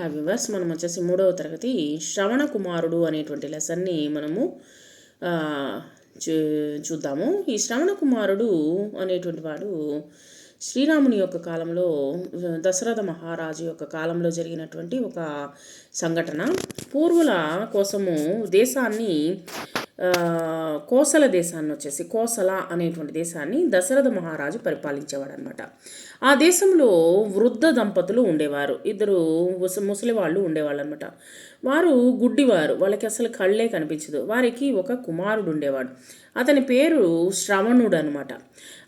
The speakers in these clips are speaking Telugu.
హాయ్ వివర్స్ మనం వచ్చేసి మూడవ తరగతి శ్రవణ కుమారుడు అనేటువంటి లెసన్ని మనము చూ చూద్దాము. ఈ శ్రవణ కుమారుడు అనేటువంటి వాడు శ్రీరాముని యొక్క కాలంలో దశరథ మహారాజు యొక్క కాలంలో జరిగినటువంటి ఒక సంఘటన. పూర్వుల కోసము దేశాన్ని కోసల దేశాన్ని వచ్చేసి కోసల అనేటువంటి దేశాన్ని దశరథ మహారాజు పరిపాలించేవాడు అనమాట ఆ దేశంలో వృద్ధ దంపతులు ఉండేవారు. ఇద్దరు ముసలి వాళ్ళు ఉండేవాళ్ళు అనమాట వారు గుడ్డివారు. వాళ్ళకి అసలు కళ్ళే కనిపించదు. వారికి ఒక కుమారుడు ఉండేవాడు. అతని పేరు శ్రవణుడు అనమాట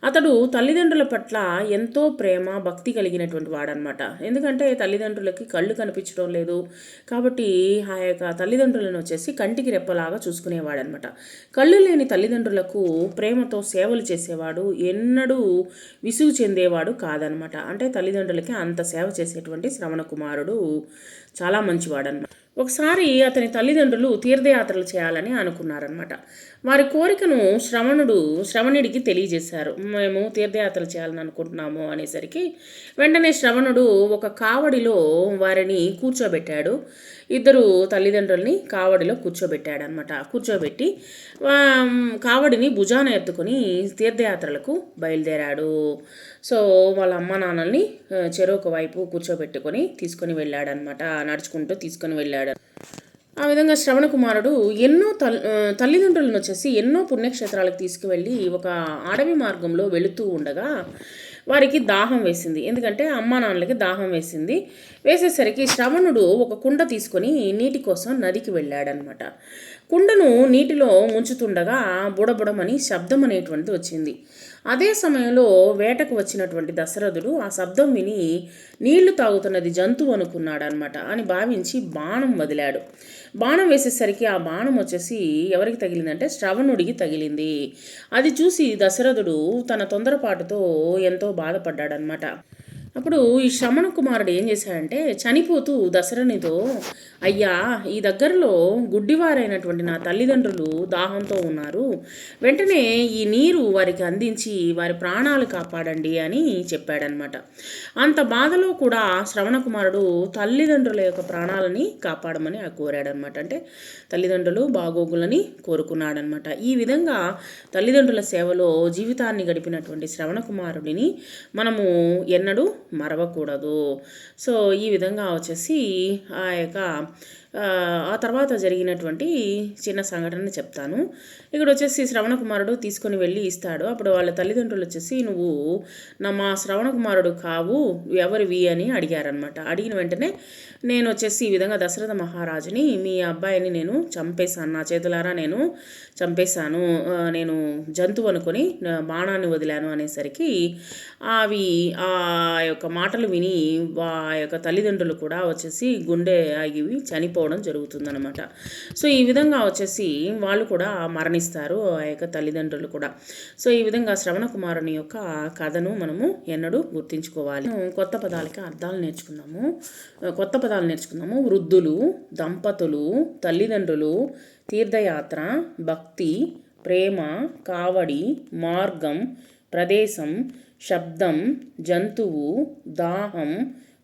అతడు తల్లిదండ్రుల పట్ల ఎంతో ప్రేమ భక్తి కలిగినటువంటి వాడనమాట ఎందుకంటే తల్లిదండ్రులకి కళ్ళు కనిపించడం లేదు. కాబట్టి ఆ యొక్క తల్లిదండ్రులను వచ్చేసి కంటికి రెప్పలాగా చూసుకునేవాడనమాట కళ్ళు లేని తల్లిదండ్రులకు ప్రేమతో సేవలు చేసేవాడు ఎన్నడూ విసుగు చెందేవాడు కాదనమాట. అంటే తల్లిదండ్రులకి అంత సేవ చేసేటువంటి శ్రవణ కుమారుడు చాలా మంచివాడనమాట. ఒకసారి అతని తల్లిదండ్రులు తీర్థయాత్రలు చేయాలని అనుకున్నారనమాట వారి కోరికను శ్రవణుడు శ్రవణుడికి తెలియజేశారు. మేము తీర్థయాత్రలు చేయాలని అనుకుంటున్నాము అనేసరికి వెంటనే శ్రవణుడు ఒక కావడిలో వారిని కూర్చోబెట్టాడు. ఇద్దరు తల్లిదండ్రుల్ని కావడిలో కూర్చోబెట్టాడు అనమాట కూర్చోబెట్టి కావడిని భుజాన ఎత్తుకొని తీర్థయాత్రలకు బయలుదేరాడు. సో వాళ్ళ అమ్మ నాన్నల్ని ఆ, చెరొక వైపు కూర్చోబెట్టుకొని తీసుకొని వెళ్ళాడనమాట నడుచుకుంటూ తీసుకొని వెళ్ళాడు. ఆ విధంగా శ్రవణ కుమారుడు ఎన్నో తల్ తల్లిదండ్రులను వచ్చేసి ఎన్నో పుణ్యక్షేత్రాలకు తీసుకువెళ్ళి ఒక అడవి మార్గంలో వెళుతూ ఉండగా వారికి దాహం వేసింది. ఎందుకంటే అమ్మా నాన్నలకి దాహం వేసింది. వేసేసరికి శ్రవణుడు ఒక కుండ తీసుకొని నీటి కోసం నదికి వెళ్ళాడనమాట కుండను నీటిలో ముంచుతుండగా బుడబుడమని శబ్దం అనేటువంటిది వచ్చింది. అదే సమయంలో వేటకు వచ్చినటువంటి దశరథుడు ఆ శబ్దం విని నీళ్ళు తాగుతున్నది జంతువు అనుకున్నాడనమాట అని భావించి బాణం వదిలాడు. బాణం వేసేసరికి ఆ బాణం వచ్చేసి ఎవరికి తగిలిందంటే శ్రవణుడికి తగిలింది. అది చూసి దశరథుడు తన తొందరపాటుతో ఎంతో బాధపడ్డాడనమాట అప్పుడు ఈ శ్రవణ కుమారుడు ఏం చేశాడంటే చనిపోతూ దశరథునితో అయ్యా ఈ దగ్గరలో గుడ్డివారైనటువంటి నా తల్లిదండ్రులు దాహంతో ఉన్నారు. వెంటనే ఈ నీరు వారికి అందించి వారి ప్రాణాలు కాపాడండి అని చెప్పాడనమాట అంత బాధలో కూడా శ్రవణ కుమారుడు తల్లిదండ్రుల యొక్క ప్రాణాలని కాపాడమని ఆ కోరాడనమాట అంటే తల్లిదండ్రులు బాగోగులని కోరుకున్నాడనమాట ఈ విధంగా తల్లిదండ్రుల సేవలో జీవితాన్ని గడిపినటువంటి శ్రవణ కుమారుడిని మనము ఎన్నడూ మరవకూడదు. సో ఈ విధంగా వచ్చేసి ఆ యొక్క ఆ, తర్వాత జరిగినటువంటి చిన్న సంఘటన చెప్తాను. ఇక్కడ వచ్చేసి శ్రవణ కుమారుడు తీసుకొని వెళ్ళి ఇస్తాడు. అప్పుడు వాళ్ళ తల్లిదండ్రులు వచ్చేసి నువ్వు నా మా శ్రవణ కుమారుడు కావు ఎవరివి? అని అడిగారనమాట అడిగిన వెంటనే నేను వచ్చేసి ఈ విధంగా దశరథ మహారాజుని మీ అబ్బాయిని నేను చంపేశాను. నా చేతులారా నేను చంపేశాను. నేను జంతువు అనుకొని బాణాన్ని వదిలాను అనేసరికి అవి ఆ యొక్క మాటలు విని ఆ యొక్క తల్లిదండ్రులు కూడా వచ్చేసి గుండె ఆగివి చనిపోవడం జరుగుతుందనమాట సో ఈ విధంగా వచ్చేసి వాళ్ళు కూడా మరణిస్తారు ఆ యొక్క తల్లిదండ్రులు కూడా. సో ఈ విధంగా శ్రవణ కుమారుని యొక్క కథను మనము ఎన్నడూ గుర్తించుకోవాలి. కొత్త పదాలకి అర్థాలు నేర్చుకుందాము. కొత్త పదాలు నేర్చుకున్నాము వృద్ధులు దంపతులు తల్లిదండ్రులు తీర్థయాత్ర భక్తి ప్రేమ కావడి మార్గం ప్రదేశం శబ్దం జంతువు దాహం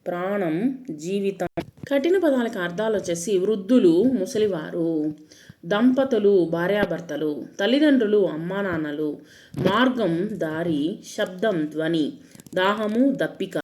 ప్రాణం జీవితం. కఠిన పదాలకు అర్థాలు వచ్చేసి వృద్ధులు ముసలివారు దంపతులు భార్యాభర్తలు తల్లిదండ్రులు అమ్మా నాన్నలు మార్గం దారి శబ్దం ధ్వని దాహము దప్పిక.